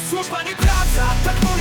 Służba nie praca, tak mówią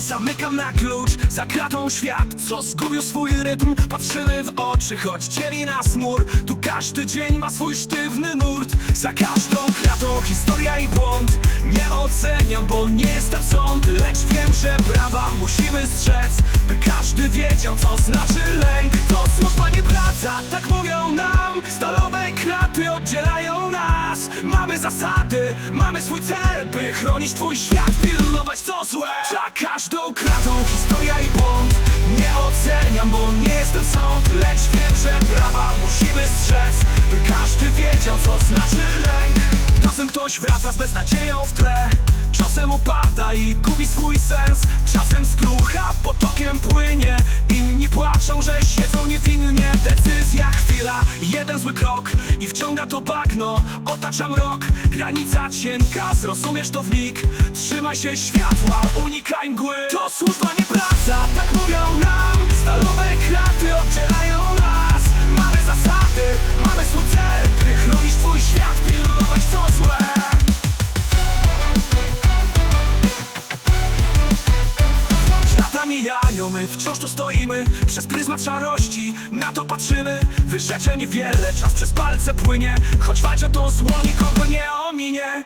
Zamykam na klucz Za kratą świat, co zgubił swój rytm. Patrzymy w oczy, choć dzieli nas mur. Tu każdy dzień ma swój sztywny nurt. Za każdą kratą historia i błąd Nie oceniam, bo nie jestem sąd. Lecz wiem, że prawa musimy strzec By każdy wiedział, co znaczy lęk. To służba nie praca, tak mówią nam. Stalowe kraty oddzielają nas. Mamy zasady, mamy swój cel By chronić twój świat, pilnować nie jestem sąd Lecz wiem, że prawa musimy strzec By każdy wiedział, co znaczy lęk. Czasem ktoś wraca z beznadzieją w tle Czasem upada i gubi swój sens. Czasem skrucha, potokiem płynie Inni płaczą, że siedzą niewinnie. Decyzja, chwila, jeden zły krok I wciąga to bagno, otacza mrok Granica cienka, zrozumiesz to w mig Trzymaj się światła, unikaj mgły. To służba nie praca, tak mówią nam Stalowe Lata mijają, my wciąż tu stoimy. Przez pryzmat szarości na to patrzymy. Wyrzeczeń wiele, czas przez palce płynie. Choć walczy o to zło, nikogo nie ominie.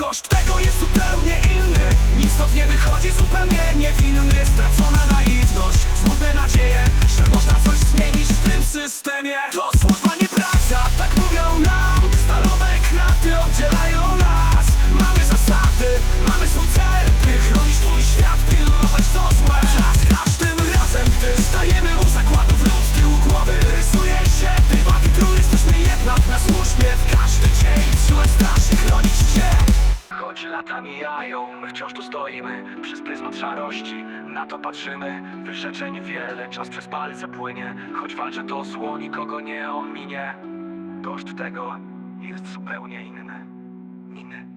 Koszt tego jest zupełnie inny. Nic stąd nie wychodzi zupełnie niewinny. Stracona naiwność, smutne nadzieje Że można coś zmienić w tym systemie. To stajemy u zakładów lub z tyłu głowy Rysuje się. Dywak i król Jesteśmy jednak na służbie w każdy dzień. Siłę straszy chronić cię Choć lata mijają, my wciąż tu stoimy. Przez pryzmat szarości, na to patrzymy. Wyrzeczeń wiele, czas przez palce płynie. Choć walczę to zło, nikogo nie ominie. Koszt tego jest zupełnie inny. Inny